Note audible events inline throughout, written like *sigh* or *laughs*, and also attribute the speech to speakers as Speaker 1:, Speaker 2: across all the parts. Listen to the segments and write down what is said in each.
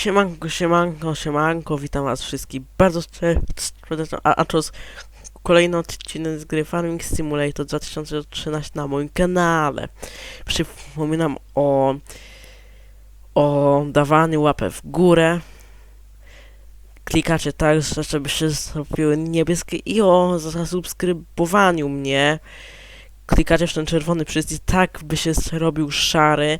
Speaker 1: Siemanko, siemanko, siemanko, witam was wszystkich bardzo serdecznie, a, a jest kolejny odcinek z gry Farming Simulator 2013 na moim kanale. Przypominam o, o dawaniu łapę w górę. Klikacie tak, że- żeby się zrobiły niebieskie i o zasubskrybowaniu mnie. Klikacie w ten czerwony przycisk tak, by się zrobił szary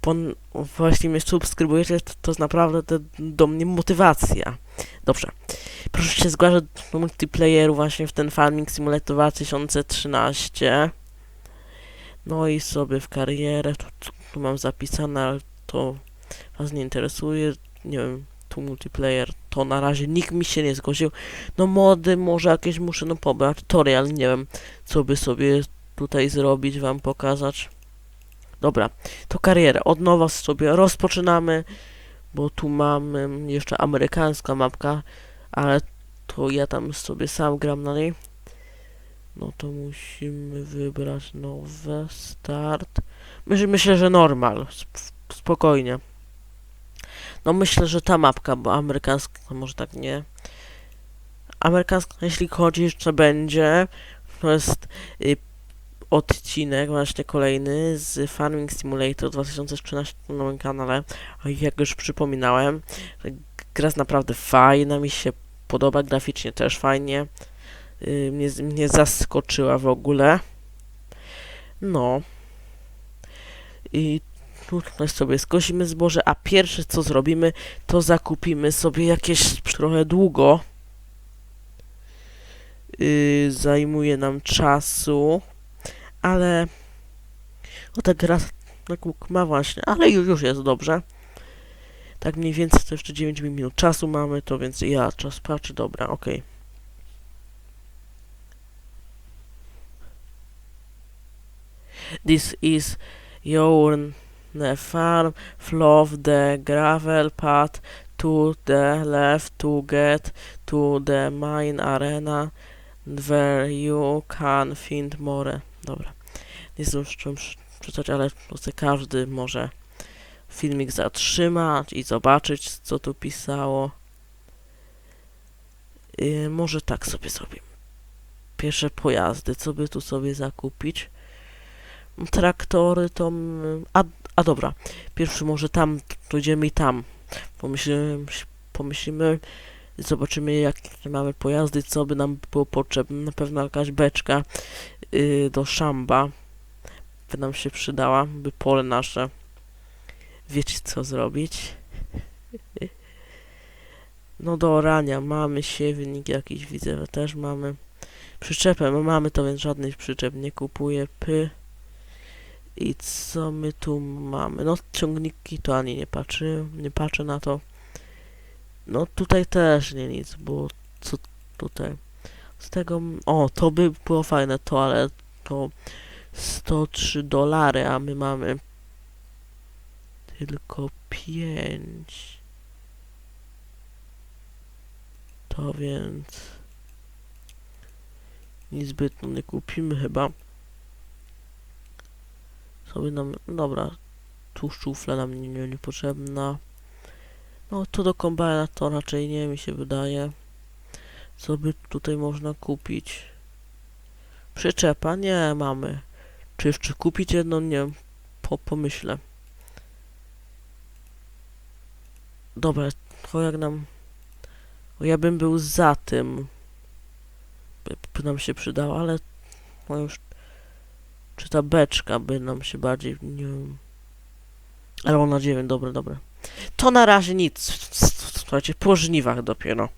Speaker 1: pon- właśnie mnie subskrybujecie, to, to jest naprawdę to, do mnie motywacja. Dobrze. Proszę się zgłaszać do multiplayeru właśnie w ten Farming Simulator 2013. No i sobie w karierę, tu, tu, mam zapisane, ale to was nie interesuje. Nie wiem, tu multiplayer, to na razie nikt mi się nie zgłosił. No mody może jakieś muszę no pobrać, tutorial, nie wiem, co by sobie tutaj zrobić, wam pokazać. Dobra, to karierę od nowa sobie rozpoczynamy, bo tu mamy jeszcze amerykańska mapka, ale to ja tam sobie sam gram na niej. No to musimy wybrać nowe, start. Myślę, myślę że normal, sp- spokojnie. No myślę, że ta mapka, bo amerykańska, może tak nie. Amerykańska, jeśli chodzi jeszcze będzie, to jest y, odcinek właśnie kolejny z Farming Simulator 2013 na moim kanale. Jak już przypominałem, gra jest naprawdę fajna, mi się podoba, graficznie też fajnie. Yy, mnie, mnie zaskoczyła w ogóle. No. I tutaj sobie skosimy zboże, a pierwsze co zrobimy, to zakupimy sobie jakieś trochę długo. Yy, zajmuje nam czasu ale no tak raz tak łuk ma właśnie, ale już, już jest dobrze. Tak mniej więcej to jeszcze 9 minut czasu mamy, to więc ja czas patrzę, dobra, okej. This is your farm, follow the gravel path to the left to get to the mine arena where you can find more. Dobra. Nie zdążyłem przeczytać, ale każdy może filmik zatrzymać i zobaczyć, co tu pisało. Yy, może tak sobie zrobimy. Pierwsze pojazdy, co by tu sobie zakupić? Traktory to... A, a dobra, pierwszy może tam, dojdziemy i tam. Pomyślimy, pomyślimy zobaczymy jakie mamy pojazdy, co by nam było potrzebne. Na pewno jakaś beczka yy, do szamba by nam się przydała, by pole nasze wiecie co zrobić. *laughs* No do orania mamy siewnik jakiś widzę, też mamy. Przyczepę my mamy, to więc żadnych przyczep nie kupuję. Py. I co my tu mamy? No ciągniki to ani nie patrzy, nie patrzę na to. No tutaj też nie nic, bo co tutaj? Z tego, o to by było fajne to, ale to 103 dolary, a my mamy tylko 5. To więc nic zbytnio nie kupimy chyba. Sobie nam, dobra, tu nam nie, nie, niepotrzebna. No to do kombajna to raczej nie mi się wydaje. Co by tutaj można kupić? Przyczepa? Nie mamy. Czy jeszcze kupić jedną? Nie. Po, pomyślę. Dobra, to jak nam... Ja bym był za tym. By, by nam się przydała, ale... No już... Czy ta beczka by nam się bardziej... Nie wiem. Ale ona 9, dobra, dobra. To na razie nic. Słuchajcie, po żniwach dopiero.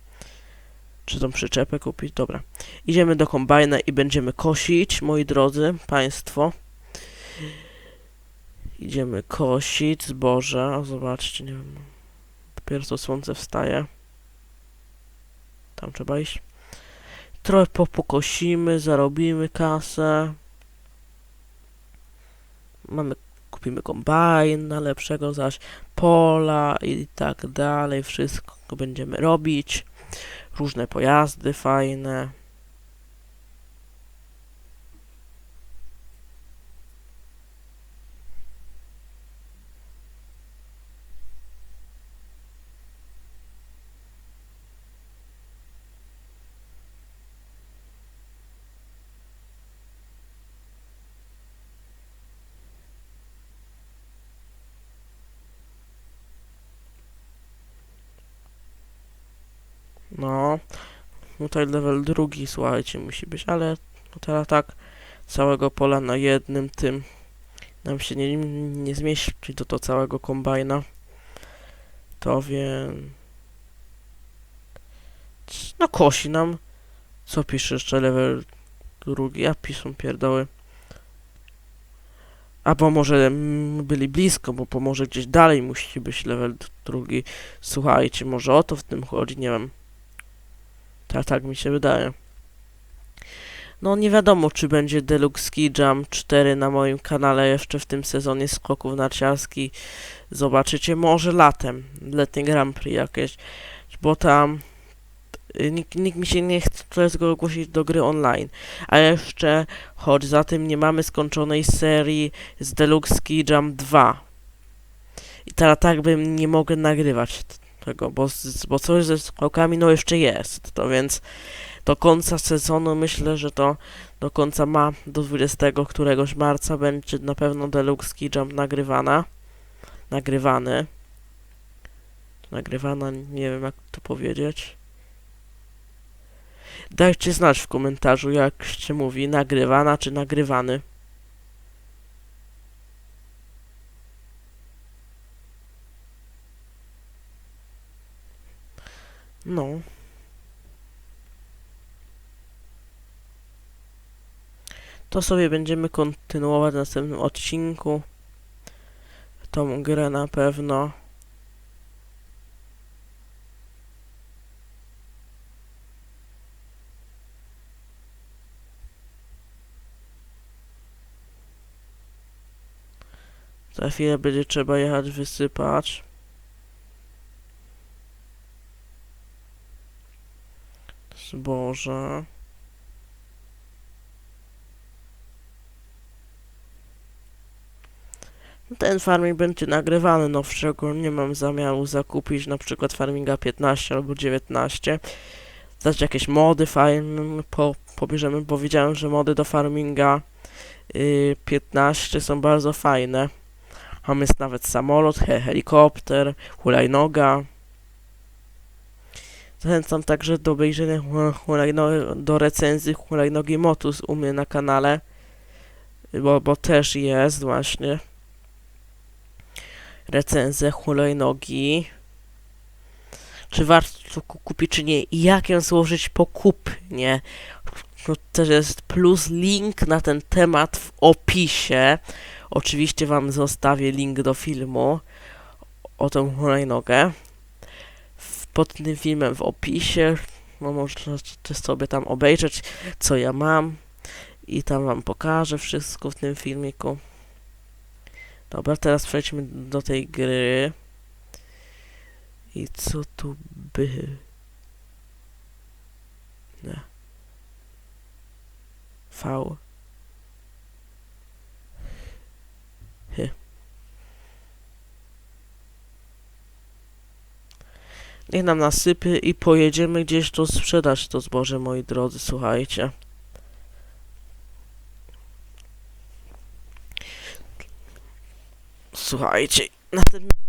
Speaker 1: Czy tą przyczepę kupić? Dobra. Idziemy do kombajna i będziemy kosić, moi drodzy państwo. Idziemy kosić zboże. O, zobaczcie, nie wiem. Dopiero co słońce wstaje. Tam trzeba iść. Trochę po pokosimy, zarobimy kasę. Mamy, kupimy kombajna lepszego, zaś pola i tak dalej. Wszystko będziemy robić. Różne pojazdy fajne. No, tutaj level drugi, słuchajcie, musi być, ale no teraz tak, całego pola na jednym tym nam się nie, nie zmieści do to całego kombajna. To wiem. No kosi nam. Co pisze jeszcze level drugi? Ja piszę pierdoły. Albo może byli blisko, bo, może gdzieś dalej musi być level drugi. Słuchajcie, może o to w tym chodzi, nie wiem. Tak, tak mi się wydaje. No nie wiadomo, czy będzie Deluxe Ski Jump 4 na moim kanale jeszcze w tym sezonie skoków narciarskich. Zobaczycie może latem, letnie Grand Prix jakieś, bo tam y, nikt, nikt mi się nie chce zgłosić do gry online. A jeszcze, choć za tym nie mamy skończonej serii z Deluxe Ski Jump 2. I teraz tak bym nie mogę nagrywać tego, bo, bo coś ze skokami no jeszcze jest, to więc do końca sezonu myślę, że to do końca ma, do 20 któregoś marca będzie na pewno Deluxe Jump nagrywana. Nagrywany. Nagrywana, nie wiem jak to powiedzieć. Dajcie znać w komentarzu, jak się mówi, nagrywana czy nagrywany. No. To sobie będziemy kontynuować w następnym odcinku. Tą grę na pewno. Za chwilę będzie trzeba jechać wysypać. Zboże. Ten farming będzie nagrywany nowszego, nie mam zamiaru zakupić na przykład farminga 15 albo 19. Dać jakieś mody fajne, po, pobierzemy, bo widziałem, że mody do farminga y, 15 są bardzo fajne. Tam jest nawet samolot, he, helikopter, hulajnoga. Zachęcam także do obejrzenia hu- hulajno, do recenzji hulajnogi Motus u mnie na kanale, bo, bo też jest właśnie recenzję hulajnogi. Czy warto ku- kupić, czy nie? I jak ją złożyć po kupnie? To też jest plus link na ten temat w opisie. Oczywiście wam zostawię link do filmu o tą hulajnogę. Pod tym filmem w opisie. No możecie sobie tam obejrzeć, co ja mam. I tam wam pokażę wszystko w tym filmiku. Dobra, teraz przejdźmy do tej gry. I co tu by... Nie. V. Niech nam nasypie i pojedziemy gdzieś tu sprzedać to zboże, moi drodzy, słuchajcie. Słuchajcie, następnym